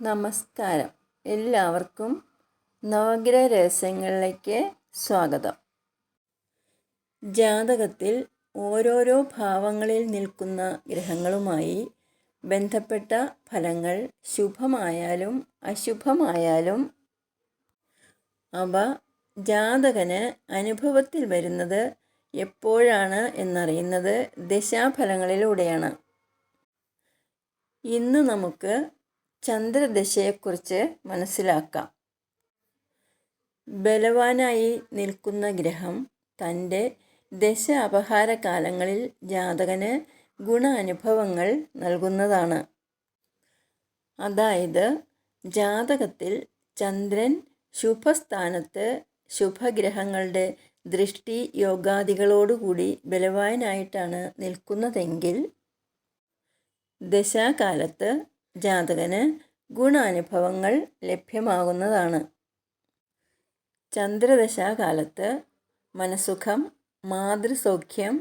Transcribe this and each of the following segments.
നമസ്കാരം. എല്ലാവർക്കും നവഗ്രഹ രഹസ്യങ്ങളിലേക്ക് സ്വാഗതം. ജാതകത്തിൽ ഓരോരോ ഭാവങ്ങളിൽ നിൽക്കുന്ന ഗ്രഹങ്ങളുമായി ബന്ധപ്പെട്ട ഫലങ്ങൾ ശുഭമായാലും അശുഭമായാലും അവ ജാതകന് അനുഭവത്തിൽ വരുന്നത് എപ്പോഴാണ് എന്നറിയുന്നത് ദശാഫലങ്ങളിലൂടെയാണ്. ഇന്ന് നമുക്ക് ചന്ദ്രദശയെക്കുറിച്ച് മനസ്സിലാക്കാം. ബലവാനായി നിൽക്കുന്ന ഗ്രഹം തന്റെ ദശ അപഹാര കാലങ്ങളിൽ ജാതകന് ഗുണാനുഭവങ്ങൾ നൽകുന്നതാണ്. അതായത് ജാതകത്തിൽ ചന്ദ്രൻ ശുഭസ്ഥാനത്ത് ശുഭഗ്രഹങ്ങളുടെ ദൃഷ്ടി യോഗാദികളോടുകൂടി ബലവാനായിട്ടാണ് നിൽക്കുന്നതെങ്കിൽ ദശാകാലത്ത് ജാതകന് ഗുണാനുഭവങ്ങൾ ലഭ്യമാകുന്നതാണ്. ചന്ദ്രദശാകാലത്ത് മനസുഖം മാതൃസൗഖ്യം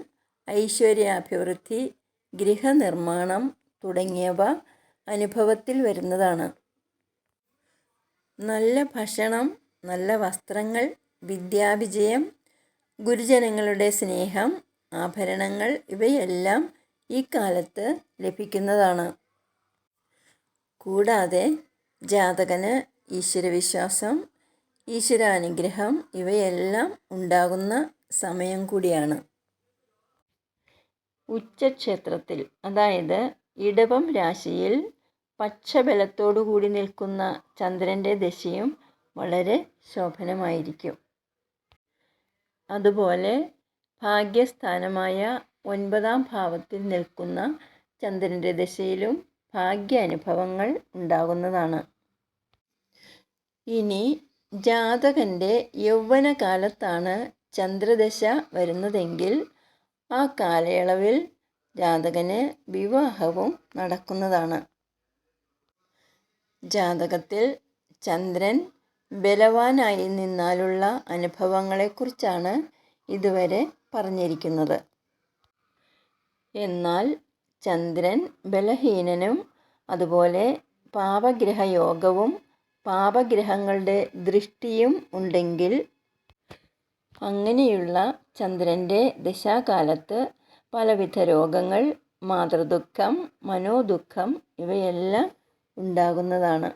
ഐശ്വര്യാഭിവൃദ്ധി ഗൃഹനിർമ്മാണം തുടങ്ങിയവ അനുഭവത്തിൽ വരുന്നതാണ്. നല്ല ഭക്ഷണം നല്ല വസ്ത്രങ്ങൾ വിദ്യാവിജയം ഗുരുജനങ്ങളുടെ സ്നേഹം ആഭരണങ്ങൾ ഇവയെല്ലാം ഈ കാലത്ത് ലഭിക്കുന്നതാണ്. കൂടാതെ ജാതകന് ഈശ്വരവിശ്വാസം ഈശ്വരാനുഗ്രഹം ഇവയെല്ലാം ഉണ്ടാകുന്ന സമയം കൂടിയാണ്. ഉച്ചക്ഷേത്രത്തിൽ അതായത് ഇടവം രാശിയിൽ പച്ചബലത്തോടു കൂടി നിൽക്കുന്ന ചന്ദ്രന്റെ ദശയും വളരെ ശോഭനമായിരിക്കും. അതുപോലെ ഭാഗ്യസ്ഥാനമായ ഒൻപതാം ഭാവത്തിൽ നിൽക്കുന്ന ചന്ദ്രന്റെ ദശയിലും ഭാഗ്യാനുഭവങ്ങൾ ഉണ്ടാകുന്നതാണ്. ഇനി ജാതകന്റെ യൗവനകാലത്താണ് ചന്ദ്രദശ വരുന്നതെങ്കിൽ ആ കാലയളവിൽ ജാതകന് വിവാഹവും നടക്കുന്നതാണ്. ജാതകത്തിൽ ചന്ദ്രൻ ബലവാനായി നിന്നാലുള്ള അനുഭവങ്ങളെക്കുറിച്ചാണ് ഇതുവരെ പറഞ്ഞിരിക്കുന്നത്. എന്നാൽ ചന്ദ്രൻ ബലഹീനനും അതുപോലെ പാപഗ്രഹയോഗവും പാപഗ്രഹങ്ങളുടെ ദൃഷ്ടിയും ഉണ്ടെങ്കിൽ അങ്ങനെയുള്ള ചന്ദ്രന്റെ ദശാകാലത്ത് പലവിധ രോഗങ്ങൾ മാതൃദുഃഖം മനോദുഃഖം ഇവയെല്ലാം ഉണ്ടാകുന്നതാണ്.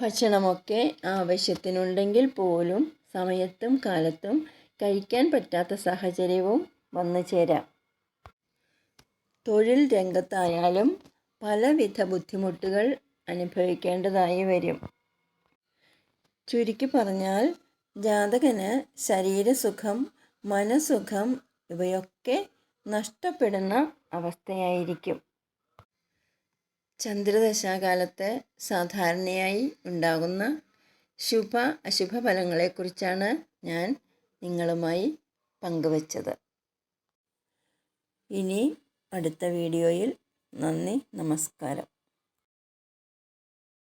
ഭക്ഷണമൊക്കെ ആവശ്യത്തിനുണ്ടെങ്കിൽ പോലും സമയത്തും കാലത്തും കഴിക്കാൻ പറ്റാത്ത സാഹചര്യവും വന്നു ചേരാം. തൊഴിൽ രംഗത്തായാലും പലവിധ ബുദ്ധിമുട്ടുകൾ അനുഭവിക്കേണ്ടതായി വരും. ചുരുക്കി പറഞ്ഞാൽ ജാതകന് ശരീരസുഖം മനസുഖം ഇവയൊക്കെ നഷ്ടപ്പെടുന്ന അവസ്ഥയായിരിക്കും. ചന്ദ്രദശാകാലത്ത് സാധാരണയായി ഉണ്ടാകുന്ന ശുഭ അശുഭ ഫലങ്ങളെക്കുറിച്ചാണ് ഞാൻ നിങ്ങളുമായി പങ്കുവച്ചത്. ഇനി അടുത്ത വീഡിയോയിൽ നന്ദി നമസ്കാരം.